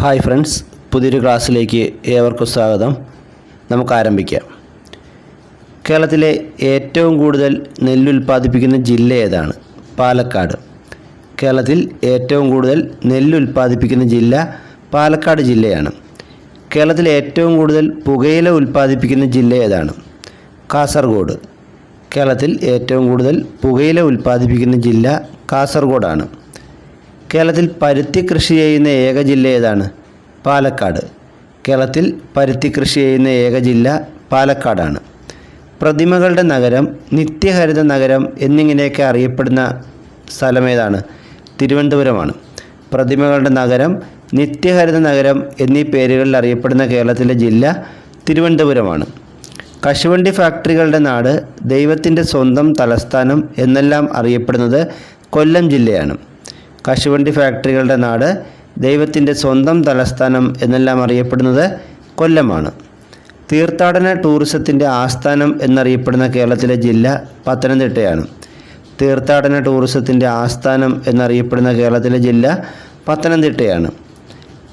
Hi friends പുതിയൊരു ക്ലാസ്സിലേക്ക് ഏവർക്കും സ്വാഗതം. നമുക്ക് ആരംഭിക്കാം. കേരളത്തിലെ ഏറ്റവും കൂടുതൽ നെല്ല് ഉൽപ്പാദിപ്പിക്കുന്ന ജില്ല ഏതാണ്? പാലക്കാട്. കേരളത്തിൽ ഏറ്റവും കൂടുതൽ നെല്ല് ഉൽപ്പാദിപ്പിക്കുന്ന ജില്ല പാലക്കാട് ജില്ലയാണ്. കേരളത്തിൽ ഏറ്റവും കൂടുതൽ പുകയില ഉൽപ്പാദിപ്പിക്കുന്ന ജില്ല ഏതാണ്? കാസർഗോഡ്. കേരളത്തിൽ ഏറ്റവും കൂടുതൽ പുകയില ഉൽപ്പാദിപ്പിക്കുന്ന ജില്ല കാസർഗോഡാണ്. കേരളത്തിൽ പരുത്തി കൃഷി ചെയ്യുന്ന ഏക ജില്ല ഏതാണ്? പാലക്കാട്. കേരളത്തിൽ പരുത്തി കൃഷി ചെയ്യുന്ന ഏക ജില്ല പാലക്കാടാണ്. പ്രതിമകളുടെ നഗരം നിത്യഹരിത നഗരം എന്നിങ്ങനെയൊക്കെ അറിയപ്പെടുന്ന സ്ഥലം ഏതാണ്? തിരുവനന്തപുരമാണ്. പ്രതിമകളുടെ നഗരം നിത്യഹരിത നഗരം എന്നീ പേരുകളിൽ അറിയപ്പെടുന്ന കേരളത്തിലെ ജില്ല തിരുവനന്തപുരമാണ്. കശുവണ്ടി ഫാക്ടറികളുടെ നാട് ദൈവത്തിന്റെ സ്വന്തം തലസ്ഥാനം എന്നെല്ലാം അറിയപ്പെടുന്നത് കൊല്ലം ജില്ലയാണ്. കശുവണ്ടി ഫാക്ടറികളുടെ നാട് ദൈവത്തിന്റെ സ്വന്തം തലസ്ഥാനം എന്നെല്ലാം അറിയപ്പെടുന്നത് കൊല്ലമാണ്. തീർത്ഥാടന ടൂറിസത്തിന്റെ ആസ്ഥാനം എന്നറിയപ്പെടുന്ന കേരളത്തിലെ ജില്ല പത്തനംതിട്ടയാണ്. തീർത്ഥാടന ടൂറിസത്തിന്റെ ആസ്ഥാനം എന്നറിയപ്പെടുന്ന കേരളത്തിലെ ജില്ല പത്തനംതിട്ടയാണ്.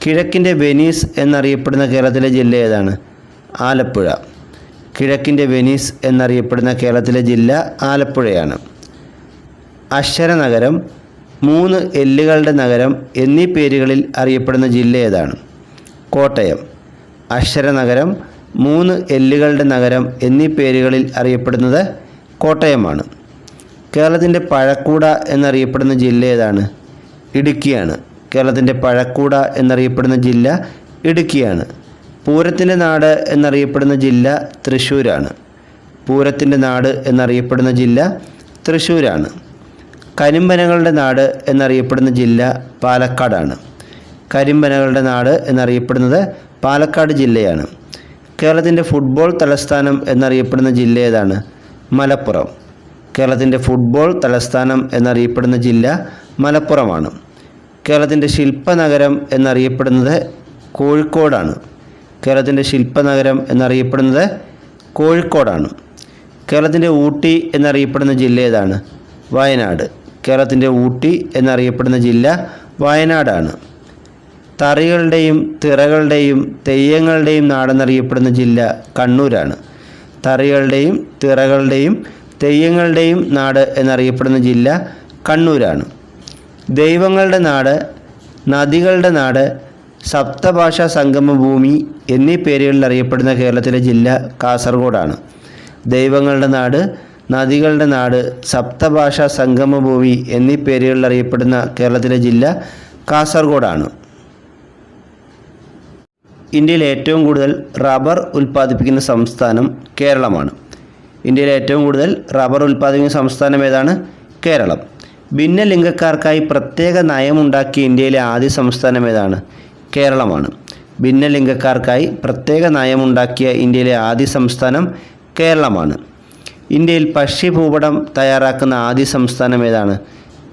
കിഴക്കിന്റെ വെനീസ് എന്നറിയപ്പെടുന്ന കേരളത്തിലെ ജില്ല ഏതാണ്? ആലപ്പുഴ. കിഴക്കിന്റെ വെനീസ് എന്നറിയപ്പെടുന്ന കേരളത്തിലെ ജില്ല ആലപ്പുഴയാണ്. അക്ഷരനഗരം മൂന്ന് എല്ലുകളുടെ നഗരം എന്നീ പേരുകളിൽ അറിയപ്പെടുന്ന ജില്ല ഏതാണ്? കോട്ടയം. അക്ഷരനഗരം മൂന്ന് എല്ലുകളുടെ നഗരം എന്നീ പേരുകളിൽ അറിയപ്പെടുന്നത് കോട്ടയമാണ്. കേരളത്തിന്റെ പഴക്കൂട എന്നറിയപ്പെടുന്ന ജില്ല ഏതാണ്? ഇടുക്കിയാണ്. കേരളത്തിന്റെ പഴക്കൂട എന്നറിയപ്പെടുന്ന ജില്ല ഇടുക്കിയാണ്. പൂരത്തിന്റെ നാട് എന്നറിയപ്പെടുന്ന ജില്ല തൃശ്ശൂരാണ്. പൂരത്തിന്റെ നാട് എന്നറിയപ്പെടുന്ന ജില്ല തൃശ്ശൂരാണ്. കരിമ്പനകളുടെ നാട് എന്നറിയപ്പെടുന്ന ജില്ല പാലക്കാടാണ്. കരിമ്പനകളുടെ നാട് എന്നറിയപ്പെടുന്നത് പാലക്കാട് ജില്ലയാണ്. കേരളത്തിന്റെ ഫുട്ബോൾ തലസ്ഥാനം എന്നറിയപ്പെടുന്ന ജില്ല ഏതാണ്? മലപ്പുറം. കേരളത്തിന്റെ ഫുട്ബോൾ തലസ്ഥാനം എന്നറിയപ്പെടുന്ന ജില്ല മലപ്പുറമാണ്. കേരളത്തിന്റെ ശില്പനഗരം എന്നറിയപ്പെടുന്നത് കോഴിക്കോടാണ്. കേരളത്തിന്റെ ശില്പനഗരം എന്നറിയപ്പെടുന്നത് കോഴിക്കോടാണ്. കേരളത്തിന്റെ ഊട്ടി എന്നറിയപ്പെടുന്ന ജില്ല ഏതാണ്? വയനാട്. കേരളത്തിന്റെ ഊട്ടി എന്നറിയപ്പെടുന്ന ജില്ല വയനാടാണ്. തറികളുടെയും തിറകളുടെയും തെയ്യങ്ങളുടെയും നാടെന്നറിയപ്പെടുന്ന ജില്ല കണ്ണൂരാണ്. തറികളുടെയും തിറകളുടെയും തെയ്യങ്ങളുടെയും നാട് എന്നറിയപ്പെടുന്ന ജില്ല കണ്ണൂരാണ്. ദൈവങ്ങളുടെ നാട് നദികളുടെ നാട് സപ്തഭാഷാ സംഗമഭൂമി എന്നീ പേരുകളിൽ അറിയപ്പെടുന്ന കേരളത്തിലെ ജില്ല കാസർഗോഡാണ്. ദൈവങ്ങളുടെ നാട് നദികളുടെ നാട് സപ്തഭാഷാ സംഗമഭൂമി എന്നീ പേരുകളിൽ അറിയപ്പെടുന്ന കേരളത്തിലെ ജില്ല കാസർഗോഡാണ്. ഇന്ത്യയിൽ ഏറ്റവും കൂടുതൽ റബ്ബർ ഉൽപ്പാദിപ്പിക്കുന്ന സംസ്ഥാനം കേരളമാണ്. ഇന്ത്യയിൽ ഏറ്റവും കൂടുതൽ റബ്ബർ ഉൽപ്പാദിപ്പിക്കുന്ന സംസ്ഥാനം ഏതാണ്? കേരളം. ഭിന്നലിംഗക്കാർക്കായി പ്രത്യേക നയമുണ്ടാക്കിയ ഇന്ത്യയിലെ ആദ്യ സംസ്ഥാനം ഏതാണ്? കേരളമാണ്. ഭിന്നലിംഗക്കാർക്കായി പ്രത്യേക നയമുണ്ടാക്കിയ ഇന്ത്യയിലെ ആദ്യ സംസ്ഥാനം കേരളമാണ്. ഇന്ത്യയിൽ ഭക്ഷ്യഭൂപടം തയ്യാറാക്കുന്ന ആദ്യ സംസ്ഥാനം ഏതാണ്?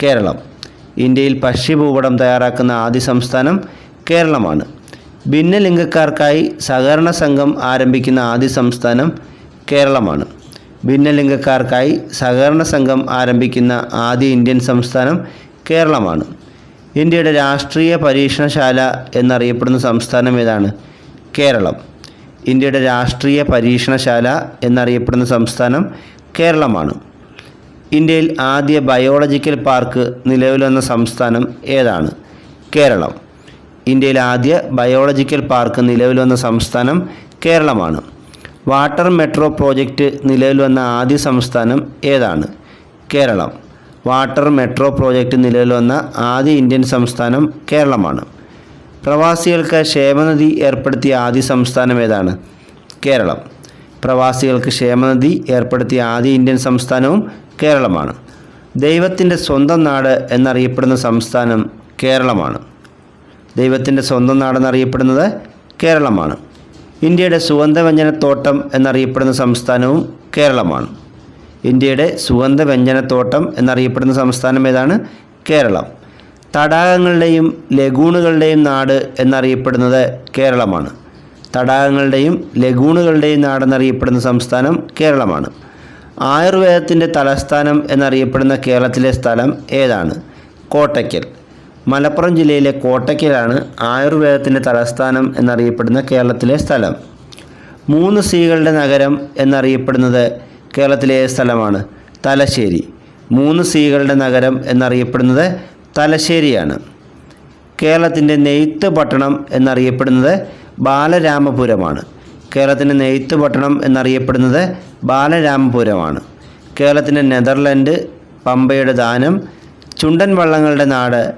കേരളം. ഇന്ത്യയിൽ ഭക്ഷ്യഭൂപടം തയ്യാറാക്കുന്ന ആദ്യ സംസ്ഥാനം കേരളമാണ്. ഭിന്നലിംഗക്കാർക്കായി സഹകരണ സംഘം ആരംഭിക്കുന്ന ആദ്യ സംസ്ഥാനം കേരളമാണ്. ഭിന്നലിംഗക്കാർക്കായി സഹകരണ സംഘം ആരംഭിക്കുന്ന ആദ്യ ഇന്ത്യൻ സംസ്ഥാനം കേരളമാണ്. ഇന്ത്യയുടെ രാഷ്ട്രീയ പരീക്ഷണശാല എന്നറിയപ്പെടുന്ന സംസ്ഥാനം ഏതാണ്? കേരളം. ഇന്ത്യയുടെ രാഷ്ട്രീയ പരീക്ഷണശാല എന്നറിയപ്പെടുന്ന സംസ്ഥാനം കേരളമാണ്. ഇന്ത്യയിൽ ആദ്യ ബയോളജിക്കൽ പാർക്ക് നിലവിൽ വന്ന സംസ്ഥാനം ഏതാണ്? കേരളം. ഇന്ത്യയിൽ ആദ്യ ബയോളജിക്കൽ പാർക്ക് നിലവിൽ വന്ന സംസ്ഥാനം കേരളമാണ്. വാട്ടർ മെട്രോ പ്രോജക്റ്റ് നിലവിൽ വന്ന ആദ്യ സംസ്ഥാനം ഏതാണ്? കേരളം. വാട്ടർ മെട്രോ പ്രോജക്റ്റ് നിലവിൽ വന്ന ആദ്യ ഇന്ത്യൻ സംസ്ഥാനം കേരളമാണ്. പ്രവാസികൾക്ക് ക്ഷേമനിധി ഏർപ്പെടുത്തിയ ആദ്യ സംസ്ഥാനം ഏതാണ്? കേരളം. പ്രവാസികൾക്ക് ക്ഷേമനിധി ഏർപ്പെടുത്തിയ ആദ്യ ഇന്ത്യൻ സംസ്ഥാനവും കേരളമാണ്. ദൈവത്തിന്റെ സ്വന്തം നാട് എന്നറിയപ്പെടുന്ന സംസ്ഥാനം കേരളമാണ്. ദൈവത്തിന്റെ സ്വന്തം നാടെന്നറിയപ്പെടുന്നത് കേരളമാണ്. ഇന്ത്യയുടെ സുഗന്ധവ്യഞ്ജനത്തോട്ടം എന്നറിയപ്പെടുന്ന സംസ്ഥാനവും കേരളമാണ്. ഇന്ത്യയുടെ സുഗന്ധവ്യഞ്ജനത്തോട്ടം എന്നറിയപ്പെടുന്ന സംസ്ഥാനം ഏതാണ്? കേരളം. തടാകങ്ങളുടെയും ലഗൂണുകളുടെയും നാട് എന്നറിയപ്പെടുന്നത് കേരളമാണ്. തടാകങ്ങളുടെയും ലഗൂണുകളുടെയും നാടെന്നറിയപ്പെടുന്ന സംസ്ഥാനം കേരളമാണ്. ആയുർവേദത്തിന്റെ തലസ്ഥാനം എന്നറിയപ്പെടുന്ന കേരളത്തിലെ സ്ഥലം ഏതാണ്? കോട്ടയ്ക്കൽ. മലപ്പുറം ജില്ലയിലെ കോട്ടയ്ക്കലാണ് ആയുർവേദത്തിന്റെ തലസ്ഥാനം എന്നറിയപ്പെടുന്ന കേരളത്തിലെ സ്ഥലം. മൂന്ന് സീകളുടെ നഗരം എന്നറിയപ്പെടുന്നത് കേരളത്തിലെ സ്ഥലമാണ്? തലശ്ശേരി. മൂന്ന് സീകളുടെ നഗരം എന്നറിയപ്പെടുന്നത് തലശ്ശേരിയാണ്. കേരളത്തിന്റെ നെയ്ത്ത് പട്ടണം എന്നറിയപ്പെടുന്നത് ബാലരാമപുരമാണ്. കേരളത്തിന്റെ നെയ്ത്ത് പട്ടണം എന്നറിയപ്പെടുന്നത് ബാലരാമപുരമാണ്. കേരളത്തിന്റെ നെതർലൻഡ് പമ്പയുടെ ദാനം ചുണ്ടൻ വള്ളങ്ങളുടെ നാട്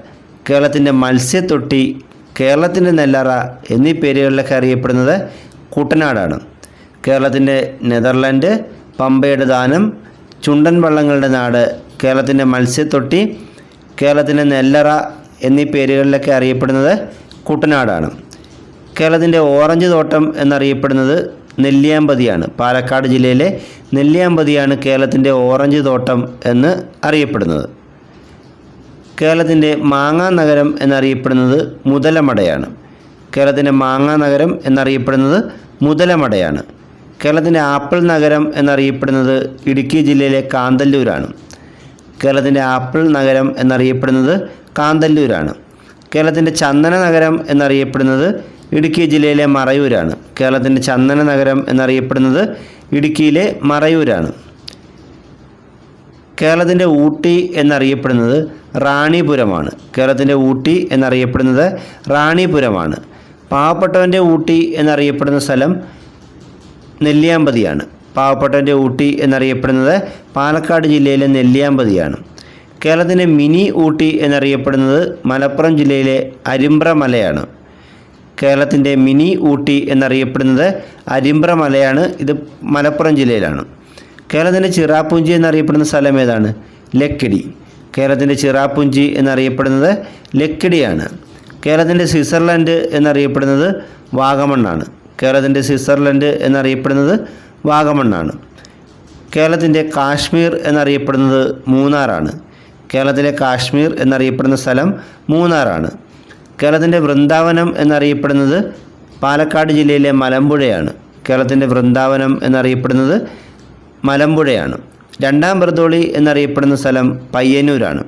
കേരളത്തിന്റെ മത്സ്യത്തൊട്ടി കേരളത്തിന്റെ നെല്ലറ എന്നീ പേരുകളിലൊക്കെ അറിയപ്പെടുന്നത് കുട്ടനാടാണ്. കേരളത്തിന്റെ നെതർലൻഡ് പമ്പയുടെ ദാനം ചുണ്ടൻ വള്ളങ്ങളുടെ നാട് കേരളത്തിന്റെ മത്സ്യത്തൊട്ടി കേരളത്തിന്റെ നെല്ലറ എന്നീ പേരുകളിലൊക്കെ അറിയപ്പെടുന്നത് കുട്ടനാടാണ്. കേരളത്തിന്റെ ഓറഞ്ച് തോട്ടം എന്നറിയപ്പെടുന്നത് നെല്ലിയാമ്പതിയാണ്. പാലക്കാട് ജില്ലയിലെ നെല്ലിയാമ്പതിയാണ് കേരളത്തിന്റെ ഓറഞ്ച് തോട്ടം എന്ന് അറിയപ്പെടുന്നത്. കേരളത്തിന്റെ മാങ്ങാ നഗരം എന്നറിയപ്പെടുന്നത് മുതലമടയാണ്. കേരളത്തിന്റെ മാങ്ങാ നഗരം എന്നറിയപ്പെടുന്നത് മുതലമടയാണ്. കേരളത്തിന്റെ ആപ്പിൾ നഗരം എന്നറിയപ്പെടുന്നത് ഇടുക്കി ജില്ലയിലെ കാന്തല്ലൂരാണ്. കേരളത്തിന്റെ ആപ്പിൾ നഗരം എന്നറിയപ്പെടുന്നത് കാന്തല്ലൂരാണ്. കേരളത്തിന്റെ ചന്ദന നഗരം എന്നറിയപ്പെടുന്നത് ഇടുക്കി ജില്ലയിലെ മറയൂരാണ്. കേരളത്തിന്റെ ചന്ദന നഗരം എന്നറിയപ്പെടുന്നത് ഇടുക്കിയിലെ മറയൂരാണ്. കേരളത്തിന്റെ ഊട്ടി എന്നറിയപ്പെടുന്നത് റാണിപുരമാണ്. കേരളത്തിന്റെ ഊട്ടി എന്നറിയപ്പെടുന്നത് റാണിപുരമാണ്. പാവപ്പെട്ടവന്റെ ഊട്ടി എന്നറിയപ്പെടുന്ന സ്ഥലം നെല്ലിയാമ്പതിയാണ്. പാവപ്പെട്ടവന്റെ ഊട്ടി എന്നറിയപ്പെടുന്നത് പാലക്കാട് ജില്ലയിലെ നെല്ലിയാമ്പതിയാണ്. കേരളത്തിന്റെ മിനി ഊട്ടി എന്നറിയപ്പെടുന്നത് മലപ്പുറം ജില്ലയിലെ അരിമ്പ്ര മലയാണ് കേരളത്തിന്റെ മിനി ഊട്ടി എന്നറിയപ്പെടുന്നത് അരിമ്പ്ര മലയാണ് ഇത് മലപ്പുറം ജില്ലയിലാണ്. കേരളത്തിന്റെ ചിറാപ്പുഞ്ചി എന്നറിയപ്പെടുന്ന സ്ഥലം ഏതാണ്? ലക്കിടി. കേരളത്തിന്റെ ചിറാപ്പുഞ്ചി എന്നറിയപ്പെടുന്നത് ലക്കിടിയാണ്. കേരളത്തിന്റെ സ്വിറ്റ്സർലൻഡ് എന്നറിയപ്പെടുന്നത് വാഗമണ്ണാണ്. കേരളത്തിന്റെ സ്വിറ്റ്സർലൻഡ് എന്നറിയപ്പെടുന്നത് വാഗമണ്ണാണ്. കേരളത്തിന്റെ കാശ്മീർ എന്നറിയപ്പെടുന്നത് മൂന്നാറാണ്. കേരളത്തിലെ കാശ്മീർ എന്നറിയപ്പെടുന്ന സ്ഥലം മൂന്നാറാണ്. കേരളത്തിന്റെ വൃന്ദാവനം എന്നറിയപ്പെടുന്നത് പാലക്കാട് ജില്ലയിലെ മലമ്പുഴയാണ്. കേരളത്തിന്റെ വൃന്ദാവനം എന്നറിയപ്പെടുന്നത് മലമ്പുഴയാണ്. രണ്ടാം ബ്രതോളി എന്നറിയപ്പെടുന്ന സ്ഥലം പയ്യന്നൂരാണ്.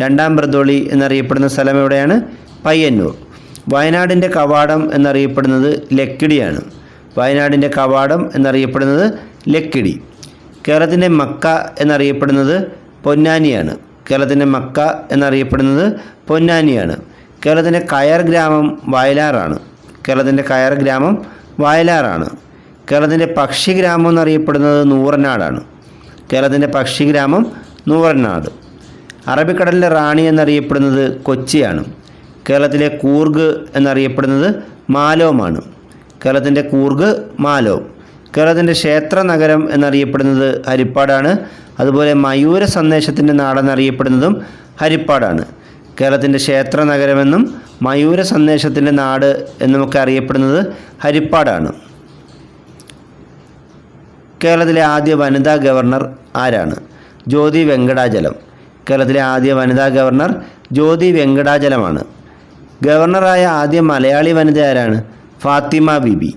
രണ്ടാം ബ്രതോളി എന്നറിയപ്പെടുന്ന സ്ഥലം എവിടെയാണ്? പയ്യന്നൂർ. വയനാടിന്റെ കവാടം എന്നറിയപ്പെടുന്നത് ലക്കിടിയാണ്. വയനാടിന്റെ കവാടം എന്നറിയപ്പെടുന്നത് ലക്കിടി. കേരളത്തിന്റെ മക്ക എന്നറിയപ്പെടുന്നത് പൊന്നാനിയാണ്. കേരളത്തിന്റെ മക്ക എന്നറിയപ്പെടുന്നത് പൊന്നാനിയാണ്. കേരളത്തിന്റെ കയർ ഗ്രാമം വയലാറാണ്. കേരളത്തിന്റെ കയർ ഗ്രാമം വയലാറാണ്. കേരളത്തിന്റെ പക്ഷി ഗ്രാമം എന്നറിയപ്പെടുന്നത് നൂറനാടാണ്. കേരളത്തിന്റെ പക്ഷി ഗ്രാമം നൂറനാട്. അറബിക്കടലിലെ റാണി എന്നറിയപ്പെടുന്നത് കൊച്ചിയാണ്. കേരളത്തിലെ കൂർഗ് എന്നറിയപ്പെടുന്നത് മാലോമാണ്. കേരളത്തിന്റെ കൂർഗ് മാലോ. കേരളത്തിന്റെ ക്ഷേത്ര നഗരം എന്നറിയപ്പെടുന്നത് ഹരിപ്പാടാണ്. അതുപോലെ മയൂര സന്ദേശത്തിന്റെ നാടെന്നറിയപ്പെടുന്നതും ഹരിപ്പാടാണ്. കേരളത്തിന്റെ ക്ഷേത്ര നഗരമെന്നും മയൂര സന്ദേശത്തിന്റെ നാട് എന്നുമൊക്കെ അറിയപ്പെടുന്നത് ഹരിപ്പാടാണ്. കേരളത്തിലെ ആദ്യ വനിതാ ഗവർണർ ആരാണ്? ജ്യോതി വെങ്കടാചലം. കേരളത്തിലെ ആദ്യ വനിതാ ഗവർണർ ജ്യോതി വെങ്കടാചലമാണ്. ഗവർണറായ ആദ്യ മലയാളി വനിത ആരാണ്? ഫാത്തിമ ബീബി.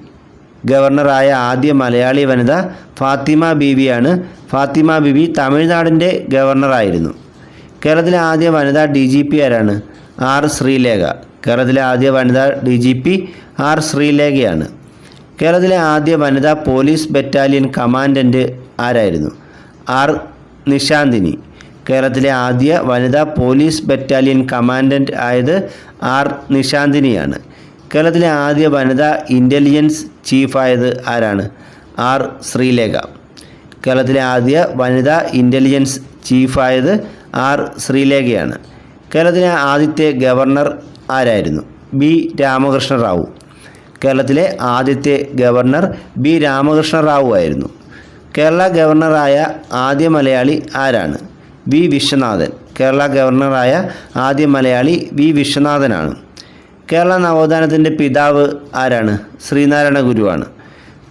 ഗവർണറായ ആദ്യ മലയാളി വനിത ഫാത്തിമ ബീവിയാണ് ഫാത്തിമ ബീബി തമിഴ്നാടിന്റെ ഗവർണറായിരുന്നു. കേരളത്തിലെ ആദ്യ വനിതാ ഡി ജി പി ആരാണ്? ആർ ശ്രീലേഖ. കേരളത്തിലെ ആദ്യ വനിതാ ഡി ജി പി ആർ ശ്രീലേഖയാണ്. കേരളത്തിലെ ആദ്യ വനിതാ പോലീസ് ബറ്റാലിയൻ കമാൻഡന്റ് ആരായിരുന്നു? ആർ നിശാന്തിനി. കേരളത്തിലെ ആദ്യ വനിതാ പോലീസ് ബറ്റാലിയൻ കമാൻഡന്റ് ആയത് ആർ നിശാന്തിനിയാണ്. കേരളത്തിലെ ആദ്യ വനിതാ ഇന്റലിജൻസ് ചീഫായത് ആരാണ്? ആർ. ശ്രീലേഖ. കേരളത്തിലെ ആദ്യ വനിതാ ഇന്റലിജൻസ് ചീഫായത് ആർ. ശ്രീലേഖയാണ്. കേരളത്തിലെ ആദ്യത്തെ ഗവർണർ ആരായിരുന്നു? ബി രാമകൃഷ്ണ റാവു. കേരളത്തിലെ ആദ്യത്തെ ഗവർണർ ബി രാമകൃഷ്ണ റാവു ആയിരുന്നു. കേരള ഗവർണറായ ആദ്യ മലയാളി ആരാണ്? വി വിശ്വനാഥൻ. കേരള ഗവർണറായ ആദ്യ മലയാളി വി വിശ്വനാഥനാണ്. കേരള നവോത്ഥാനത്തിന്റെ പിതാവ് ആരാണ്? ശ്രീനാരായണ ഗുരുവാണ്.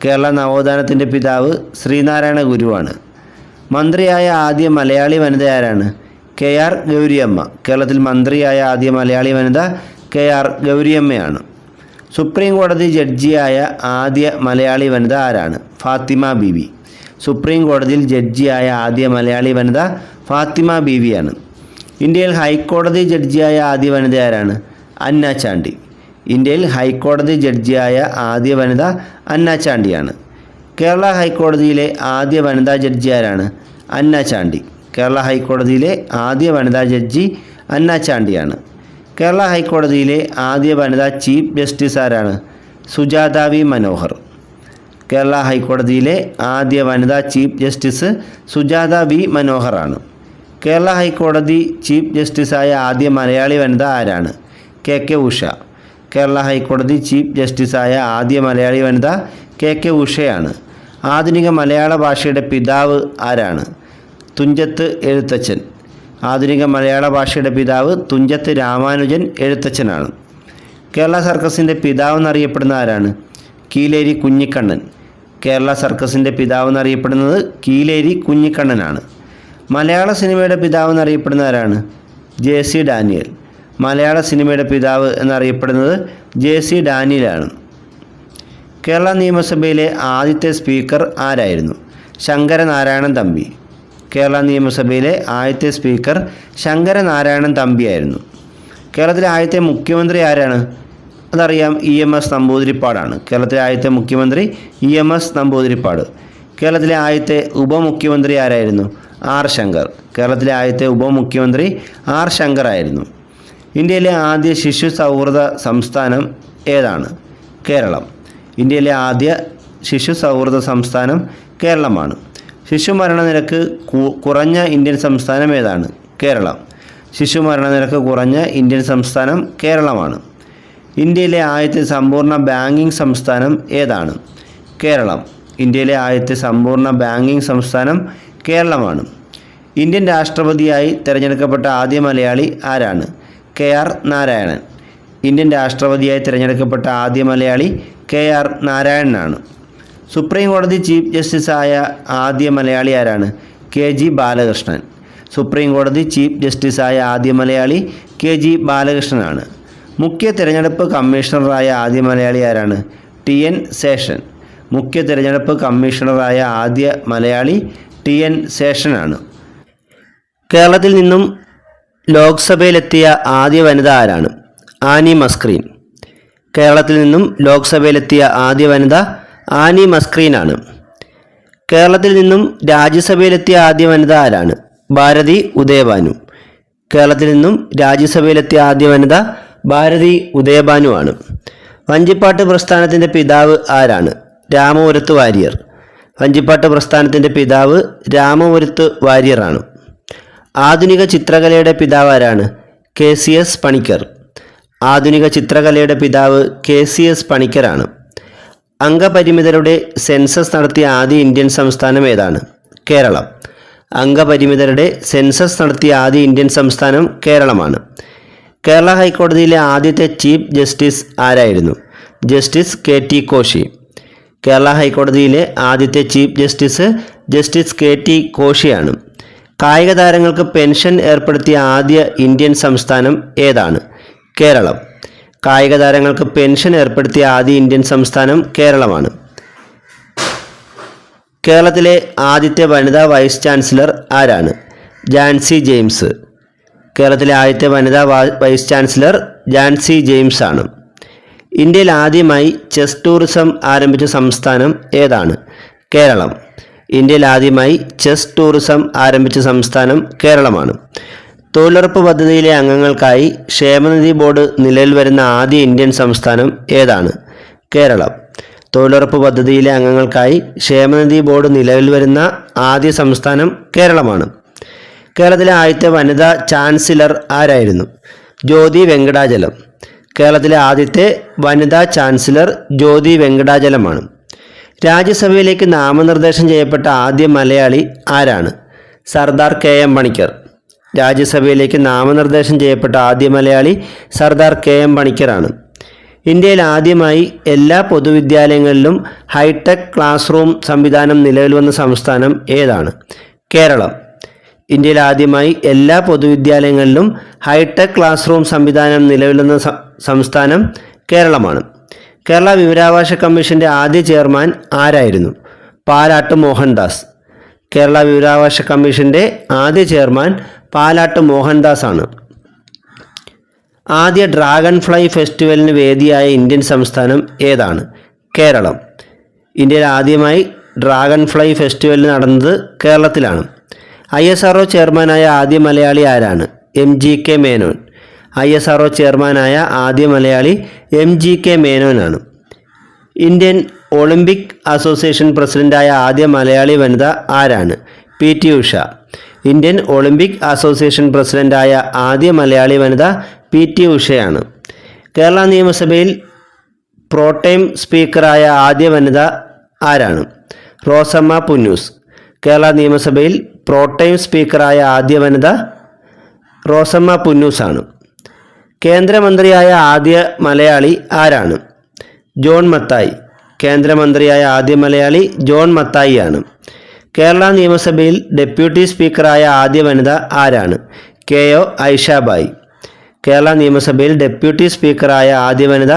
കേരള നവോത്ഥാനത്തിന്റെ പിതാവ് ശ്രീനാരായണ ഗുരുവാണ്. മന്ത്രിയായ ആദ്യ മലയാളി വനിത ആരാണ്? K R Gowriamma. കേരളത്തിൽ മന്ത്രിയായ ആദ്യ മലയാളി വനിത കെ ആർ ഗൗരിയമ്മയാണ്. സുപ്രീം കോടതി ജഡ്ജിയായ ആദ്യ മലയാളി വനിത ആരാണ്? ഫാത്തിമ ബീവി. സുപ്രീം കോടതിയിൽ ജഡ്ജിയായ ആദ്യ മലയാളി വനിത ഫാത്തിമ ബീവിയാണ്. ഇന്ത്യയിൽ ഹൈക്കോടതി ജഡ്ജിയായ ആദ്യ വനിത ആരാണ്? അന്ന ചാണ്ടി. ഇന്ത്യയിൽ ഹൈക്കോടതി ജഡ്ജിയായ ആദ്യ വനിത അന്ന ചാണ്ടിയാണ്. കേരള ഹൈക്കോടതിയിലെ ആദ്യ വനിതാ ജഡ്ജി ആരാണ് അന്ന ചാണ്ടി. കേരള ഹൈക്കോടതിയിലെ ആദ്യ വനിതാ ജഡ്ജി അന്ന ചാണ്ടിയാണ്. കേരള ഹൈക്കോടതിയിലെ ആദ്യ വനിതാ ചീഫ് ജസ്റ്റിസ് ആരാണ് സുജാത വി മനോഹർ. കേരള ഹൈക്കോടതിയിലെ ആദ്യ വനിതാ ചീഫ് ജസ്റ്റിസ് സുജാത വി മനോഹറാണ്. കേരള ഹൈക്കോടതി ചീഫ് ജസ്റ്റിസായ ആദ്യ മലയാളി വനിത ആരാണ്? K K Usha. കേരള ഹൈക്കോടതി ചീഫ് ജസ്റ്റിസായ ആദ്യ മലയാളി വനിത കെ കെ ഉഷയാണ്. ആധുനിക മലയാള ഭാഷയുടെ പിതാവ് ആരാണ്? തുഞ്ചത്ത് എഴുത്തച്ഛൻ. ആധുനിക മലയാള ഭാഷയുടെ പിതാവ് തുഞ്ചത്ത് രാമാനുജൻ എഴുത്തച്ഛനാണ്. കേരള സർക്കസിന്റെ പിതാവ് എന്നറിയപ്പെടുന്ന ആരാണ്? കീലേരി കുഞ്ഞിക്കണ്ണൻ. കേരള സർക്കസിന്റെ പിതാവ് എന്നറിയപ്പെടുന്നത് കീലേരി കുഞ്ഞിക്കണ്ണനാണ്. മലയാള സിനിമയുടെ പിതാവ് എന്നറിയപ്പെടുന്ന ആരാണ്? J C Daniel. മലയാള സിനിമയുടെ പിതാവ് എന്നറിയപ്പെടുന്നത് ജെ സി ഡാനിയലാണ്. കേരള നിയമസഭയിലെ ആദ്യത്തെ സ്പീക്കർ ആരായിരുന്നു? ശങ്കരനാരായണൻ തമ്പി. കേരള നിയമസഭയിലെ ആദ്യത്തെ സ്പീക്കർ ശങ്കരനാരായണൻ തമ്പിയായിരുന്നു. കേരളത്തിലെ ആദ്യത്തെ മുഖ്യമന്ത്രി ആരാണ്? അതറിയാം ഇ എം എസ് നമ്പൂതിരിപ്പാടാണ്. കേരളത്തിലെ ആദ്യത്തെ മുഖ്യമന്ത്രി ഇ എം എസ് നമ്പൂതിരിപ്പാട്. കേരളത്തിലെ ആദ്യത്തെ ഉപമുഖ്യമന്ത്രി ആരായിരുന്നു? ആർ ശങ്കർ. കേരളത്തിലെ ആദ്യത്തെ ഉപമുഖ്യമന്ത്രി ആർ ശങ്കർ ആയിരുന്നു. ഇന്ത്യയിലെ ആദ്യ ശിശു സൗഹൃദ സംസ്ഥാനം ഏതാണ്? കേരളം. ഇന്ത്യയിലെ ആദ്യ ശിശു സൗഹൃദ സംസ്ഥാനം കേരളമാണ്. ശിശു മരണനിരക്ക് കുറഞ്ഞ ഇന്ത്യൻ സംസ്ഥാനം ഏതാണ്? കേരളം. ശിശു മരണനിരക്ക് കുറഞ്ഞ ഇന്ത്യൻ സംസ്ഥാനം കേരളമാണ്. ഇന്ത്യയിലെ ആദ്യത്തെ സമ്പൂർണ ബാങ്കിംഗ് സംസ്ഥാനം ഏതാണ്? കേരളം. ഇന്ത്യയിലെ ആദ്യത്തെ സമ്പൂർണ ബാങ്കിംഗ് സംസ്ഥാനം കേരളമാണ്. ഇന്ത്യൻ രാഷ്ട്രപതിയായി തിരഞ്ഞെടുക്കപ്പെട്ട ആദ്യ മലയാളി ആരാണ്? K R Narayanan. ഇന്ത്യൻ രാഷ്ട്രപതിയായി തിരഞ്ഞെടുക്കപ്പെട്ട ആദ്യ മലയാളി കെ ആർ നാരായണനാണ്. സുപ്രീം കോടതി ചീഫ് ജസ്റ്റിസായ ആദ്യ മലയാളി ആരാണ്? K G Balakrishnan. സുപ്രീം കോടതി ചീഫ് ജസ്റ്റിസായ ആദ്യ മലയാളി കെ ജി ബാലകൃഷ്ണനാണ്. മുഖ്യ തിരഞ്ഞെടുപ്പ് കമ്മീഷണറായ ആദ്യ മലയാളി ആരാണ്? T N Seshan. മുഖ്യ തിരഞ്ഞെടുപ്പ് കമ്മീഷണറായ ആദ്യ മലയാളി ടി എൻ ശേഷനാണ്. കേരളത്തിൽ നിന്നും ലോക്സഭയിലെത്തിയ ആദ്യ വനിത ആരാണ്? ആനി മസ്ക്രീൻ. കേരളത്തിൽ നിന്നും ലോക്സഭയിലെത്തിയ ആദ്യ വനിത ആനി മസ്ക്രീനാണ്. കേരളത്തിൽ നിന്നും രാജ്യസഭയിലെത്തിയ ആദ്യ വനിത ആരാണ്? ഭാരതി ഉദയഭാനു. കേരളത്തിൽ നിന്നും രാജ്യസഭയിലെത്തിയ ആദ്യ വനിത ഭാരതി ഉദയഭാനു ആണ്. വഞ്ചിപ്പാട്ട് പ്രസ്ഥാനത്തിന്റെ പിതാവ് ആരാണ്? രാമപുരത്ത് വാര്യർ. വഞ്ചിപ്പാട്ട് പ്രസ്ഥാനത്തിന്റെ പിതാവ് രാമപുരത്ത് വാര്യറാണ് ആധുനിക ചിത്രകലയുടെ പിതാവ് ആരാണ് കെ സി എസ് പണിക്കർ. ആധുനിക ചിത്രകലയുടെ പിതാവ് കെ സി എസ് പണിക്കരാണ്. അംഗപരിമിതരുടെ സെൻസസ് നടത്തിയ ആദ്യ ഇന്ത്യൻ സംസ്ഥാനം ഏതാണ്? കേരളം. അംഗപരിമിതരുടെ സെൻസസ് നടത്തിയ ആദ്യ ഇന്ത്യൻ സംസ്ഥാനം കേരളമാണ്. കേരള ഹൈക്കോടതിയിലെ ആദ്യത്തെ ചീഫ് ജസ്റ്റിസ് ആരായിരുന്നു? Justice K T Koshy. Kerala ഹൈക്കോടതിയിലെ ആദ്യത്തെ chief justice justice K T കോശിയാണ്. കായിക താരങ്ങൾക്ക് പെൻഷൻ ഏർപ്പെടുത്തിയ ആദ്യ ഇന്ത്യൻ സംസ്ഥാനം ഏതാണ്? കേരളം. കായിക താരങ്ങൾക്ക് പെൻഷൻ ഏർപ്പെടുത്തിയ ആദ്യ ഇന്ത്യൻ സംസ്ഥാനം കേരളമാണ്. കേരളത്തിലെ ആദ്യത്തെ വനിതാ വൈസ് ചാൻസലർ ആരാണ്? ജാൻസി ജെയിംസ്. കേരളത്തിലെ ആദ്യത്തെ വനിതാ വൈസ് ചാൻസലർ ജാൻസി ജെയിംസ് ആണ്. ഇന്ത്യയിൽ ആദ്യമായി ചെസ് ടൂറിസം ആരംഭിച്ച സംസ്ഥാനം ഏതാണ്? കേരളം. ഇന്ത്യയിൽ ആദ്യമായി ചെസ് ടൂറിസം ആരംഭിച്ച സംസ്ഥാനം കേരളമാണ്. തൊഴിലുറപ്പ് പദ്ധതിയിലെ അംഗങ്ങൾക്കായി ക്ഷേമനിധി ബോർഡ് നിലവിൽ വരുന്ന ആദ്യ ഇന്ത്യൻ സംസ്ഥാനം ഏതാണ്? കേരളം. തൊഴിലുറപ്പ് പദ്ധതിയിലെ അംഗങ്ങൾക്കായി ക്ഷേമനിധി ബോർഡ് നിലവിൽ വരുന്ന ആദ്യ സംസ്ഥാനം കേരളമാണ്. കേരളത്തിലെ ആദ്യത്തെ വനിതാ ചാൻസലർ ആരായിരുന്നു? ജ്യോതി വെങ്കടാചലം. കേരളത്തിലെ ആദ്യത്തെ വനിതാ ചാൻസലർ ജ്യോതി വെങ്കടാചലമാണ്. രാജ്യസഭയിലേക്ക് നാമനിർദ്ദേശം ചെയ്യപ്പെട്ട ആദ്യ മലയാളി ആരാണ്? Sardar K M Panicker. രാജ്യസഭയിലേക്ക് നാമനിർദ്ദേശം ചെയ്യപ്പെട്ട ആദ്യ മലയാളി സർദാർ കെ എം പണിക്കറാണ് ഇന്ത്യയിൽ ആദ്യമായി എല്ലാ പൊതുവിദ്യാലയങ്ങളിലും ഹൈടെക് ക്ലാസ് റൂം സംവിധാനം നിലവിൽ വന്ന സംസ്ഥാനം ഏതാണ്? കേരളം. ഇന്ത്യയിൽ ആദ്യമായി എല്ലാ പൊതുവിദ്യാലയങ്ങളിലും ഹൈടെക് ക്ലാസ് റൂം സംവിധാനം നിലവിൽ വന്ന സംസ്ഥാനം കേരളമാണ്. കേരള വിവരാവകാശ കമ്മീഷന്റെ ആദ്യ ചെയർമാൻ ആരായിരുന്നു? പാലാട്ട് മോഹൻദാസ്. കേരള വിവരാവകാശ കമ്മീഷന്റെ ആദ്യ ചെയർമാൻ പാലാട്ട് മോഹൻദാസ് ആണ് ആദ്യ ഡ്രാഗൺ ഫ്ലൈ ഫെസ്റ്റിവലിന് വേദിയായ ഇന്ത്യൻ സംസ്ഥാനം ഏതാണ്? കേരളം. ഇന്ത്യയിൽ ആദ്യമായി ഡ്രാഗൺ ഫ്ലൈ ഫെസ്റ്റിവൽ നടന്നത് കേരളത്തിലാണ്. ഐ എസ് ചെയർമാനായ ആദ്യ മലയാളി ആരാണ്? M G K Menon. I S R ചെയർമാനായ ആദ്യ മലയാളി എം ജി കെ മേനോനാണ്. ഇന്ത്യൻ ഒളിമ്പിക് അസോസിയേഷൻ പ്രസിഡന്റായ ആദ്യ മലയാളി വനിത ആരാണ്? P T Usha. Indian Olympic association പ്രസിഡന്റായ ആദ്യ മലയാളി വനിത പി ടി ഉഷയാണ്. കേരള നിയമസഭയിൽ പ്രോട്ടൈം സ്പീക്കറായ ആദ്യ വനിത ആരാണ്? റോസമ്മ പുന്നൂസ്. കേരള നിയമസഭയിൽ പ്രോട്ടൈം സ്പീക്കറായ ആദ്യ വനിത റോസമ്മ പുന്നൂസാണ്. കേന്ദ്രമന്ത്രിയായ ആദ്യ മലയാളി ആരാണ്? ജോൺ മത്തായി. കേന്ദ്രമന്ത്രിയായ ആദ്യ മലയാളി ജോൺ മത്തായിയാണ്. കേരള നിയമസഭയിൽ ഡെപ്യൂട്ടി സ്പീക്കറായ ആദ്യ വനിത ആരാണ്? K O Aishabai. കേരള നിയമസഭയിൽ ഡെപ്യൂട്ടി സ്പീക്കറായ ആദ്യ വനിത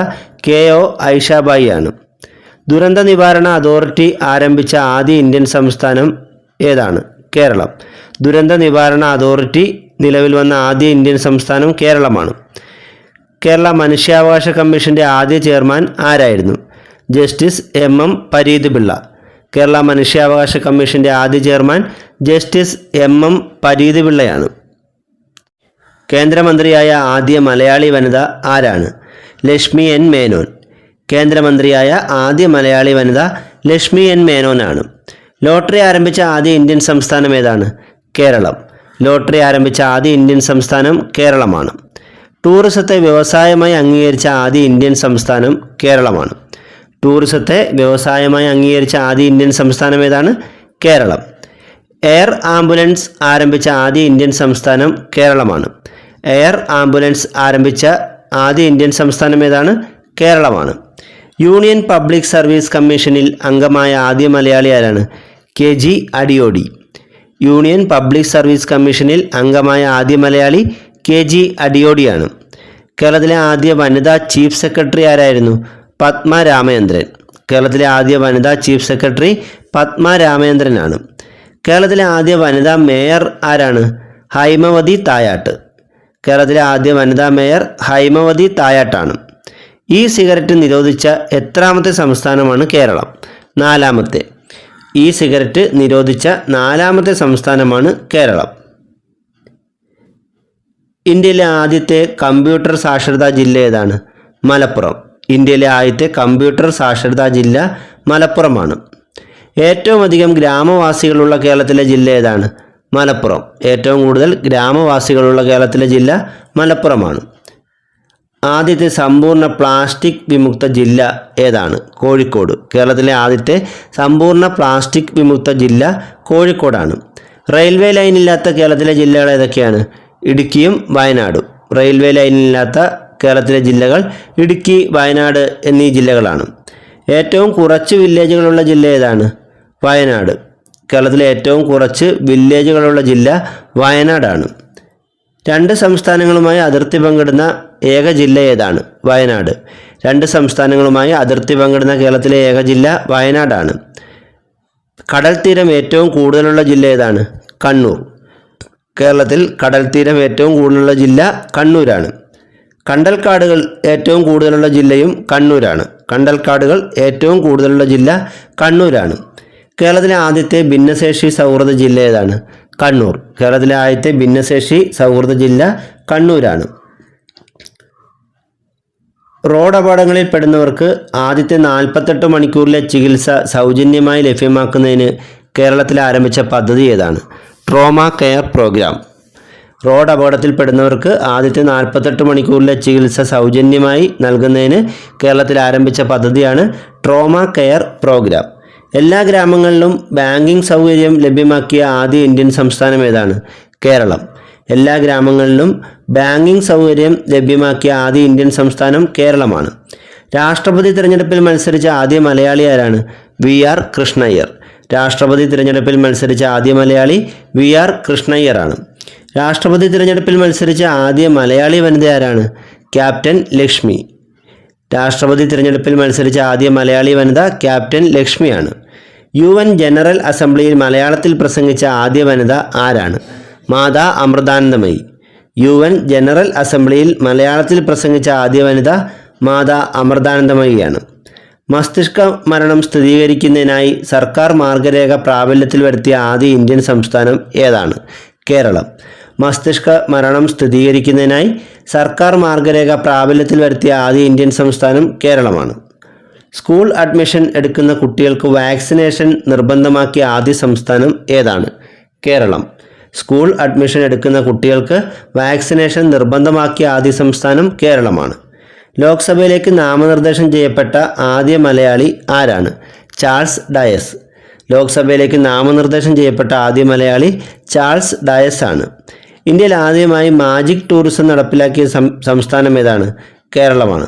കെ ഒ ഐഷാബായി ആണ് ദുരന്ത നിവാരണ അതോറിറ്റി ആരംഭിച്ച ആദ്യ ഇന്ത്യൻ സംസ്ഥാനം ഏതാണ്? കേരളം. ദുരന്ത നിവാരണ അതോറിറ്റി നിലവിൽ വന്ന ആദ്യ ഇന്ത്യൻ സംസ്ഥാനം കേരളമാണ്. കേരള മനുഷ്യാവകാശ കമ്മീഷന്റെ ആദ്യ ചെയർമാൻ ആരായിരുന്നു? Justice M M Pareeth Pillai Kerala മനുഷ്യാവകാശ കമ്മീഷന്റെ ആദ്യ chairman justice M M Pareeth പിള്ളയാണ് കേന്ദ്രമന്ത്രിയായ ആദ്യ മലയാളി വനിത ആരാണ്? ലക്ഷ്മി എൻ മേനോൻ. കേന്ദ്രമന്ത്രിയായ ആദ്യ മലയാളി വനിത ലക്ഷ്മി എൻ മേനോനാണ്. ലോട്ടറി ആരംഭിച്ച ആദ്യ ഇന്ത്യൻ സംസ്ഥാനം ഏതാണ്? കേരളം. ലോട്ടറി ആരംഭിച്ച ആദ്യ ഇന്ത്യൻ സംസ്ഥാനം കേരളമാണ്. ടൂറിസത്തെ വ്യവസായമായി അംഗീകരിച്ച ആദ്യ ഇന്ത്യൻ സംസ്ഥാനം കേരളമാണ്. ടൂറിസത്തെ വ്യവസായമായി അംഗീകരിച്ച ആദ്യ ഇന്ത്യൻ സംസ്ഥാനം ഏതാണ്? കേരളം. എയർ ആംബുലൻസ് ആരംഭിച്ച ആദ്യ ഇന്ത്യൻ സംസ്ഥാനം കേരളമാണ്. എയർ ആംബുലൻസ് ആരംഭിച്ച ആദ്യ ഇന്ത്യൻ സംസ്ഥാനം ഏതാണ്? കേരളമാണ്. യൂണിയൻ പബ്ലിക് സർവീസ് കമ്മീഷനിൽ അംഗമായ ആദ്യ മലയാളി ആരാണ്? K G Adiyodi. Union public service കമ്മീഷനിൽ അംഗമായ ആദ്യ മലയാളി കെ ജി അടിയോടിയാണ്. കേരളത്തിലെ ആദ്യ വനിതാ ചീഫ് സെക്രട്ടറി ആരായിരുന്നു? പത്മ രാമചന്ദ്രൻ. കേരളത്തിലെ ആദ്യ വനിതാ ചീഫ് സെക്രട്ടറി പത്മ രാമചന്ദ്രനാണ്. കേരളത്തിലെ ആദ്യ വനിതാ മേയർ ആരാണ്? ഹൈമവതി തായാട്ട്. കേരളത്തിലെ ആദ്യ വനിതാ മേയർ ഹൈമവതി തായാട്ടാണ്. ഈ സിഗരറ്റ് നിരോധിച്ച എത്രാമത്തെ സംസ്ഥാനമാണ് കേരളം? നാലാമത്തെ. ഈ സിഗരറ്റ് നിരോധിച്ച നാലാമത്തെ സംസ്ഥാനമാണ് കേരളം. ഇന്ത്യയിലെ ആദ്യത്തെ കമ്പ്യൂട്ടർ സാക്ഷരതാ ജില്ല ഏതാണ്? മലപ്പുറം. ഇന്ത്യയിലെ ആദ്യത്തെ കമ്പ്യൂട്ടർ സാക്ഷരതാ ജില്ല മലപ്പുറമാണ്. ഏറ്റവും അധികം ഗ്രാമവാസികളുള്ള കേരളത്തിലെ ജില്ല ഏതാണ്? മലപ്പുറം. ഏറ്റവും കൂടുതൽ ഗ്രാമവാസികളുള്ള കേരളത്തിലെ ജില്ല മലപ്പുറമാണ്. ആദ്യത്തെ സമ്പൂർണ പ്ലാസ്റ്റിക് വിമുക്ത ജില്ല ഏതാണ്? കോഴിക്കോട്. കേരളത്തിലെ ആദ്യത്തെ സമ്പൂർണ പ്ലാസ്റ്റിക് വിമുക്ത ജില്ല കോഴിക്കോടാണ്. റെയിൽവേ ലൈനില്ലാത്ത കേരളത്തിലെ ജില്ലകൾ ഏതൊക്കെയാണ്? ഇടുക്കിയും വയനാടും. റെയിൽവേ ലൈനില്ലാത്ത കേരളത്തിലെ ജില്ലകൾ ഇടുക്കി വയനാട് എന്നീ ജില്ലകളാണ്. ഏറ്റവും കുറച്ച് വില്ലേജുകളുള്ള ജില്ല ഏതാണ്? വയനാട്. കേരളത്തിലെ ഏറ്റവും കുറച്ച് വില്ലേജുകളുള്ള ജില്ല വയനാടാണ്. രണ്ട് സംസ്ഥാനങ്ങളുമായി അതിർത്തി പങ്കിടുന്ന ഏക ജില്ല ഏതാണ്? വയനാട്. രണ്ട് സംസ്ഥാനങ്ങളുമായി അതിർത്തി പങ്കിടുന്ന കേരളത്തിലെ ഏക ജില്ല വയനാടാണ്. കടൽ തീരം ഏറ്റവും കൂടുതലുള്ള ജില്ല ഏതാണ്? കണ്ണൂർ. കേരളത്തിൽ കടൽ തീരം ഏറ്റവും കൂടുതലുള്ള ജില്ല കണ്ണൂരാണ്. കണ്ടൽക്കാടുകൾ ഏറ്റവും കൂടുതലുള്ള ജില്ലയും കണ്ണൂരാണ്. കണ്ടൽക്കാടുകൾ ഏറ്റവും കൂടുതലുള്ള ജില്ല കണ്ണൂരാണ്. കേരളത്തിലെ ആദ്യത്തെ ഭിന്നശേഷി സൗഹൃദ ജില്ല ഏതാണ്? കണ്ണൂർ. കേരളത്തിലെ ആദ്യത്തെ ഭിന്നശേഷി സൗഹൃദ ജില്ല കണ്ണൂരാണ്. റോഡ് അപകടങ്ങളിൽ പെടുന്നവർക്ക് ആദ്യത്തെ നാൽപ്പത്തെട്ട് മണിക്കൂറിലെ ചികിത്സ സൗജന്യമായി ലഭ്യമാക്കുന്നതിന് കേരളത്തിൽ ആരംഭിച്ച പദ്ധതി ഏതാണ്? Trauma care programme. റോഡ് അപകടത്തിൽപ്പെടുന്നവർക്ക് ആദ്യത്തെ നാൽപ്പത്തെട്ട് മണിക്കൂറിലെ ചികിത്സ സൗജന്യമായി നൽകുന്നതിന് കേരളത്തിൽ ആരംഭിച്ച പദ്ധതിയാണ് ട്രോമ കെയർ പ്രോഗ്രാം. എല്ലാ ഗ്രാമങ്ങളിലും ബാങ്കിംഗ് സൗകര്യം ലഭ്യമാക്കിയ ആദ്യ ഇന്ത്യൻ സംസ്ഥാനം ഏതാണ്? കേരളം. എല്ലാ ഗ്രാമങ്ങളിലും ബാങ്കിംഗ് സൗകര്യം ലഭ്യമാക്കിയ ആദ്യ ഇന്ത്യൻ സംസ്ഥാനം കേരളമാണ്. രാഷ്ട്രപതി തിരഞ്ഞെടുപ്പിൽ മത്സരിച്ച ആദ്യ മലയാളി ആരാണ്? V R Krishna Iyer. രാഷ്ട്രപതി തിരഞ്ഞെടുപ്പിൽ മത്സരിച്ച ആദ്യ മലയാളി വി ആർ കൃഷ്ണയ്യറാണ്. രാഷ്ട്രപതി തിരഞ്ഞെടുപ്പിൽ മത്സരിച്ച ആദ്യ മലയാളി വനിത ആരാണ്? ക്യാപ്റ്റൻ ലക്ഷ്മി. രാഷ്ട്രപതി തിരഞ്ഞെടുപ്പിൽ മത്സരിച്ച ആദ്യ മലയാളി വനിത ക്യാപ്റ്റൻ ലക്ഷ്മിയാണ്. യു എൻ ജനറൽ അസംബ്ലിയിൽ മലയാളത്തിൽ പ്രസംഗിച്ച ആദ്യ വനിത ആരാണ്? Mata Amritanandamayi. U N general അസംബ്ലിയിൽ മലയാളത്തിൽ പ്രസംഗിച്ച ആദ്യ വനിത മാതാ അമൃതാനന്ദമയിയാണ്. മസ്തിഷ്ക മരണം സ്ഥിരീകരിക്കുന്നതിനായി സർക്കാർ മാർഗരേഖ പ്രാബല്യത്തിൽ വരുത്തിയ ആദ്യ ഇന്ത്യൻ സംസ്ഥാനം ഏതാണ്? കേരളം. മസ്തിഷ്ക മരണം സ്ഥിരീകരിക്കുന്നതിനായി സർക്കാർ മാർഗരേഖ പ്രാബല്യത്തിൽ വരുത്തിയ ആദ്യ ഇന്ത്യൻ സംസ്ഥാനം കേരളമാണ്. സ്കൂൾ അഡ്മിഷൻ എടുക്കുന്ന കുട്ടികൾക്ക് വാക്സിനേഷൻ നിർബന്ധമാക്കിയ ആദ്യ സംസ്ഥാനം ഏതാണ്? കേരളം. സ്കൂൾ അഡ്മിഷൻ എടുക്കുന്ന കുട്ടികൾക്ക് വാക്സിനേഷൻ നിർബന്ധമാക്കിയ ആദ്യ സംസ്ഥാനം കേരളമാണ്. ലോക്സഭയിലേക്ക് നാമനിർദ്ദേശം ചെയ്യപ്പെട്ട ആദ്യ മലയാളി ആരാണ്? Charles Dias. ലോക്സഭയിലേക്ക് നാമനിർദ്ദേശം ചെയ്യപ്പെട്ട ആദ്യ മലയാളി ചാൾസ് ഡയസ് ആണ്. ഇന്ത്യയിൽ ആദ്യമായി മാജിക് ടൂറിസം നടപ്പിലാക്കിയ സംസ്ഥാനം ഏതാണ്? കേരളമാണ്.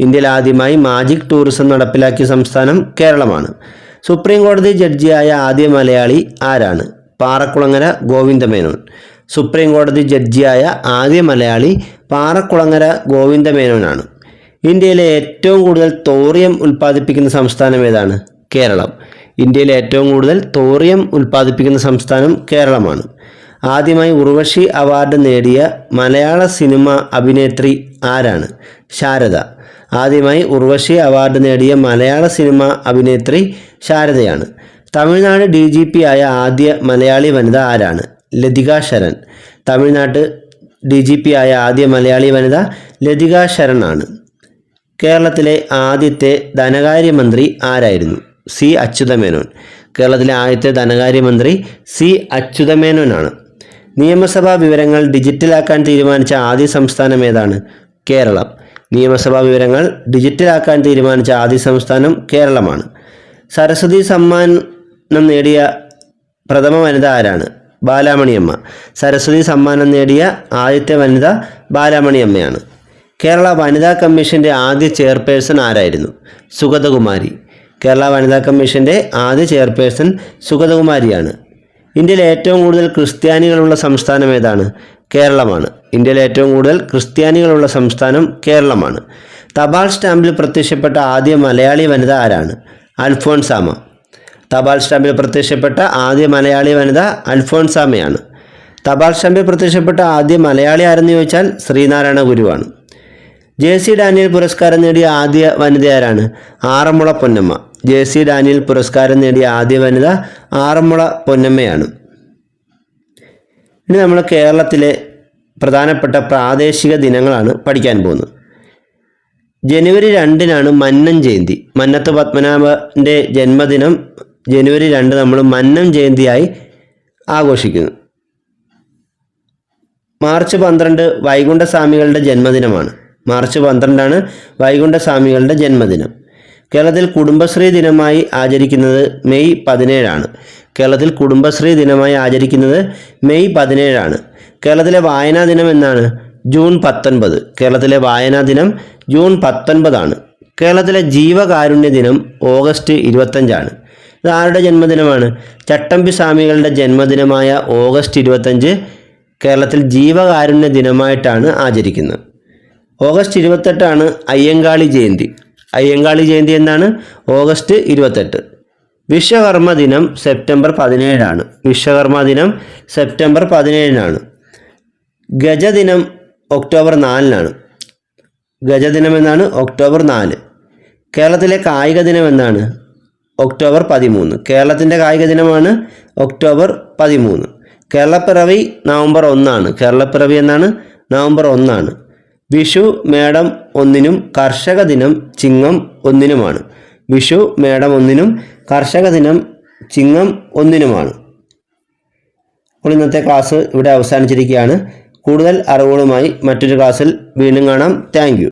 ഇന്ത്യയിൽ ആദ്യമായി മാജിക് ടൂറിസം നടപ്പിലാക്കിയ സംസ്ഥാനം കേരളമാണ്. സുപ്രീം കോടതി ജഡ്ജിയായ ആദ്യ മലയാളി ആരാണ്? പാറക്കുളങ്ങര ഗോവിന്ദമേനോൻ. സുപ്രീം കോടതി ജഡ്ജിയായ ആദ്യ മലയാളി പാറക്കുളങ്ങര ഗോവിന്ദമേനോനാണ്. ഇന്ത്യയിലെ ഏറ്റവും കൂടുതൽ തോറിയം ഉൽപ്പാദിപ്പിക്കുന്ന സംസ്ഥാനം ഏതാണ്? കേരളം. ഇന്ത്യയിലെ ഏറ്റവും കൂടുതൽ തോറിയം ഉൽപ്പാദിപ്പിക്കുന്ന സംസ്ഥാനം കേരളമാണ്. ആദ്യമായി ഉർവശി അവാർഡ് നേടിയ മലയാള സിനിമ അഭിനേത്രി ആരാണ്? ശാരദ. ആദ്യമായി ഉർവശി അവാർഡ് നേടിയ മലയാള സിനിമ അഭിനേത്രി ശാരദയാണ്. തമിഴ്നാട് ഡി ജി പി ആയ ആദ്യ മലയാളി വനിത ആരാണ്? Lathika Saran. Tamil Nadu D G P ആയ ആദ്യ മലയാളി വനിത ലതിക ശരൺ ആണ്. കേരളത്തിലെ ആദ്യത്തെ ധനകാര്യമന്ത്രി ആരായിരുന്നു? സി. അച്യുതമേനോൻ. കേരളത്തിലെ ആദ്യത്തെ ധനകാര്യമന്ത്രി സി. അച്യുതമേനോനാണ്. നിയമസഭാ വിവരങ്ങൾ ഡിജിറ്റലാക്കാൻ തീരുമാനിച്ച ആദ്യ സംസ്ഥാനം ഏതാണ്? കേരളം. നിയമസഭാ വിവരങ്ങൾ ഡിജിറ്റലാക്കാൻ തീരുമാനിച്ച ആദ്യ സംസ്ഥാനം കേരളമാണ്. സരസ്വതി സമ്മാനം നേടിയ പ്രഥമ വനിത ആരാണ്? ബാലാമണിയമ്മ. സരസ്വതി സമ്മാനം നേടിയ ആദ്യത്തെ വനിത ബാലാമണിയമ്മയാണ്. കേരള വനിതാ കമ്മീഷന്റെ ആദ്യ ചെയർപേഴ്സൺ ആരായിരുന്നു? സുഗതകുമാരി. കേരള വനിതാ കമ്മീഷന്റെ ആദ്യ ചെയർപേഴ്സൺ സുഗതകുമാരിയാണ്. ഇന്ത്യയിലെ ഏറ്റവും കൂടുതൽ ക്രിസ്ത്യാനികളുള്ള സംസ്ഥാനം ഏതാണ്? കേരളമാണ്. ഇന്ത്യയിലെ ഏറ്റവും കൂടുതൽ ക്രിസ്ത്യാനികളുള്ള സംസ്ഥാനം കേരളമാണ്. തപാൽ സ്റ്റാമ്പിൽ പ്രത്യക്ഷപ്പെട്ട ആദ്യ മലയാളി വനിത ആരാണ്? അൽഫോൺസാമ തപാൽ സ്റ്റാമ്പിൽ പ്രത്യക്ഷപ്പെട്ട ആദ്യ മലയാളി വനിത അൽഫോൺസാമയാണ് തപാൽ സ്റ്റാമ്പിൽ പ്രത്യക്ഷപ്പെട്ട ആദ്യ മലയാളി ആരെന്ന് ചോദിച്ചാൽ ശ്രീനാരായണ ഗുരുവാണ്. ജെ സി ഡാനിയൽ പുരസ്കാരം നേടിയ ആദ്യ വനിതയാരാണ് Aranmula Ponnamma. J C Daniel പുരസ്കാരം നേടിയ ആദ്യ വനിത ആറന്മുള പൊന്നമ്മയാണ്. ഇനി നമ്മൾ കേരളത്തിലെ പ്രധാനപ്പെട്ട പ്രാദേശിക ദിനങ്ങളാണ് പഠിക്കാൻ പോകുന്നത്. ജനുവരി രണ്ടിനാണ് മന്നം ജയന്തി. മന്നത്ത് പത്മനാഭന്റെ ജന്മദിനം ജനുവരി രണ്ട് നമ്മൾ മന്നം ജയന്തിയായി ആഘോഷിക്കുന്നു. മാർച്ച് പന്ത്രണ്ട് വൈകുണ്ഠസ്വാമികളുടെ ജന്മദിനമാണ്. മാർച്ച് പന്ത്രണ്ടാണ് വൈകുണ്ഠസ്വാമികളുടെ ജന്മദിനം. കേരളത്തിൽ കുടുംബശ്രീ ദിനമായി ആചരിക്കുന്നത് മെയ് പതിനേഴാണ്. കേരളത്തിൽ കുടുംബശ്രീ ദിനമായി ആചരിക്കുന്നത് മെയ് പതിനേഴാണ്. കേരളത്തിലെ വായനാ ദിനം എന്നാണ് ജൂൺ പത്തൊൻപത്. കേരളത്തിലെ വായനാ ദിനം ജൂൺ പത്തൊൻപതാണ്. കേരളത്തിലെ ജീവകാരുണ്യ ദിനം ഓഗസ്റ്റ് ഇരുപത്തഞ്ചാണ്. ഇത് ആരുടെ ജന്മദിനമാണ്? ചട്ടമ്പി സ്വാമികളുടെ ജന്മദിനമായ ഓഗസ്റ്റ് ഇരുപത്തഞ്ച് കേരളത്തിൽ ജീവകാരുണ്യ ദിനമായിട്ടാണ് ആചരിക്കുന്നത്. ഓഗസ്റ്റ് ഇരുപത്തെട്ടാണ് അയ്യങ്കാളി ജയന്തി. അയ്യങ്കാളി ജയന്തി എന്നാണ് ഓഗസ്റ്റ് ഇരുപത്തെട്ട്. വിശ്വകർമ്മ ദിനം സെപ്റ്റംബർ പതിനേഴാണ്. വിശ്വകർമ്മ ദിനം സെപ്റ്റംബർ പതിനേഴിനാണ്. ഗജദിനം ഒക്ടോബർ നാലിനാണ്. ഗജദിനം എന്നാണ്? ഒക്ടോബർ നാല്. കേരളത്തിലെ കായിക ദിനം എന്നാണ് ഒക്ടോബർ പതിമൂന്ന്. കേരളത്തിന്റെ കായിക ദിനമാണ് ഒക്ടോബർ പതിമൂന്ന്. കേരളപ്പിറവി നവംബർ ഒന്നാണ്. കേരളപ്പിറവി എന്നാണ് നവംബർ ഒന്നാണ്. വിഷു മേടം ഒന്നിനും കർഷക ദിനം ചിങ്ങം ഒന്നിനുമാണ്. വിഷു മേടം ഒന്നിനും കർഷക ദിനം ചിങ്ങം ഒന്നിനുമാണ്. അപ്പോൾ ഇന്നത്തെ ക്ലാസ് ഇവിടെ അവസാനിച്ചിരിക്കുകയാണ്. കൂടുതൽ അറിവുകളുമായി മറ്റൊരു ക്ലാസ്സിൽ വീണ്ടും കാണാം. താങ്ക്